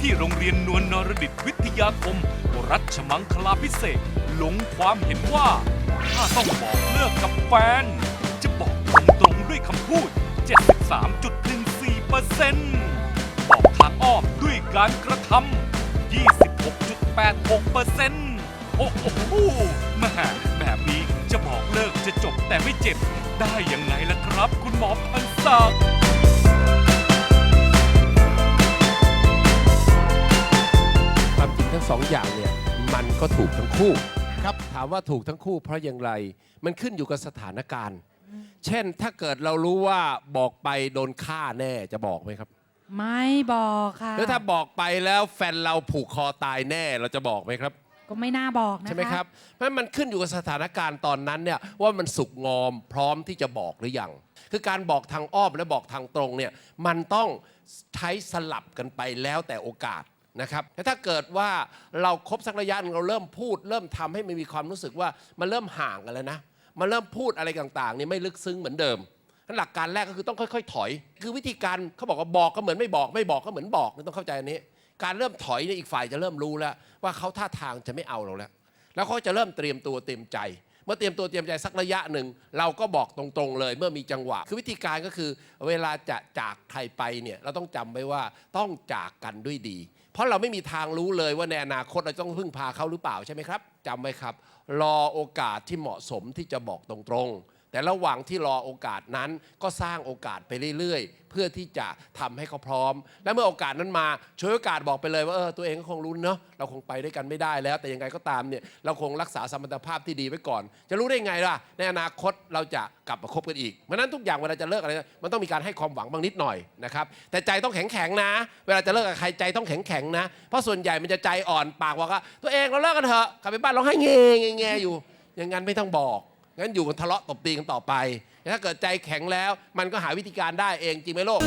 ที่โรงเรียนนวลนรดิตวิทยาคม รัชมังคลาพิเศษกลงความเห็นว่า ถ้าต้องบอกเลิกกับแฟน จะบอกตรงๆด้วยคำพูด 73.14%บอกทางอ้อมด้วยการกระทำ26.86%โอ้โหแม่แบบนี้จะบอกเลิกจะจบแต่ไม่เจ็บ ได้ยังไงล่ะครับ คุณหมอพันศักดิ์ องอย่างเนี่ยมันก็ถูกทั้งคู่ครับถามว่าถูกทั้งคู่เพราะอย่างไรมันขึ้นอยู่กับสถานการณ์ เช่นถ้าเกิดเรารู้ว่าบอกไปโดนฆ่าแน่จะบอกไหมครับไม่บอกค่ะแล้วถ้าบอกไปแล้วแฟนเราผูกคอตายแน่เราจะบอกไหมครับ ก็ไม่น่าบอกนะคะใช่ไหมครับเพราะฉะนั้นมันขึ้นอยู่กับสถานการณ์ตอนนั้นเนี่ยว่ามันสุกงอมพร้อมที่จะบอกหรือยังคือการบอกทางอ้อมและบอกทางตรงเนี่ยมันต้องใช้สลับกันไปแล้วแต่โอกาส นะครับแต่ถ้าเกิดว่าเราครบสักระยะนึงเราเริ่มพูด เริ่มทำให้มันมีความรู้สึกว่ามันเริ่มห่างกันแล้วนะมันเริ่มพูดอะไรต่างๆนี่ไม่ลึกซึ้งเหมือนเดิมหลักการแรกก็คือต้องค่อย ๆ ถอย คือวิธีการเขาบอกว่าบอกก็เหมือนไม่บอกไม่บอกก็เหมือนบอกต้องเข้าใจอันนี้ การเริ่มถอยเนี่ยอีกฝ่ายจะเริ่มรู้แล้ว ว่าเขาท่าทางจะไม่เอาเราแล้ว แล้วเขาจะเริ่มเตรียมตัวเตรียมใจ มื่อเตรียมตัวเตรียมใจสักระยะหนึ่ง เราก็บอกตรงๆเลย เมื่อมีจังหวะ คือวิธีการก็คือ เวลาจะจากใครไปเนี่ยเราต้องจำไว้ว่าต้องจากกันด้วยดี เพราะเราไม่มีทางรู้เลยว่าในอนาคตเราต้องพึ่งพาเขาหรือเปล่าใช่ไหมครับจำไว้ครับ รอโอกาสที่เหมาะสมที่จะบอกตรงๆ แต่ระหว่างที่รอโอกาสนั้นก็สร้างโอกาสไปเรื่อยๆ เพื่อที่จะทำให้เขาพร้อม และเมื่อโอกาสนั้นมาช่วยโอกาสบอกไปเลยว่าเออตัวเองก็คงรู้เนาะเราคงไปด้วยกันไม่ได้แล้ว แต่ยังไงก็ตามเนี่ยเราคงรักษาสมรรถภาพที่ดีไว้ก่อน จะรู้ได้ไงล่ะ ในอนาคตเราจะกลับมาคบกันอีกเพราะนั้นทุกอย่างเวลาจะเลิกอะไรมันต้องมีการให้ความหวังบางนิดหน่อยนะครับแต่ใจต้องแข็งแข็งๆนะ เวลาจะเลิกกับใครใจต้องแข็งแข็งๆนะเพราะส่วนใหญ่มันจะใจอ่อนปากกว่าตัวเองเราเลิกกันเถอะกลับไปบ้านร้องไห้เงยเงยอยู่อย่างนั้นไม่ต้องบอก งั้นอยู่กันทะเลาะตบตีกันต่อไป ถ้าเกิดใจแข็งแล้วมันก็หาวิธีการได้เองจริงไหมโลก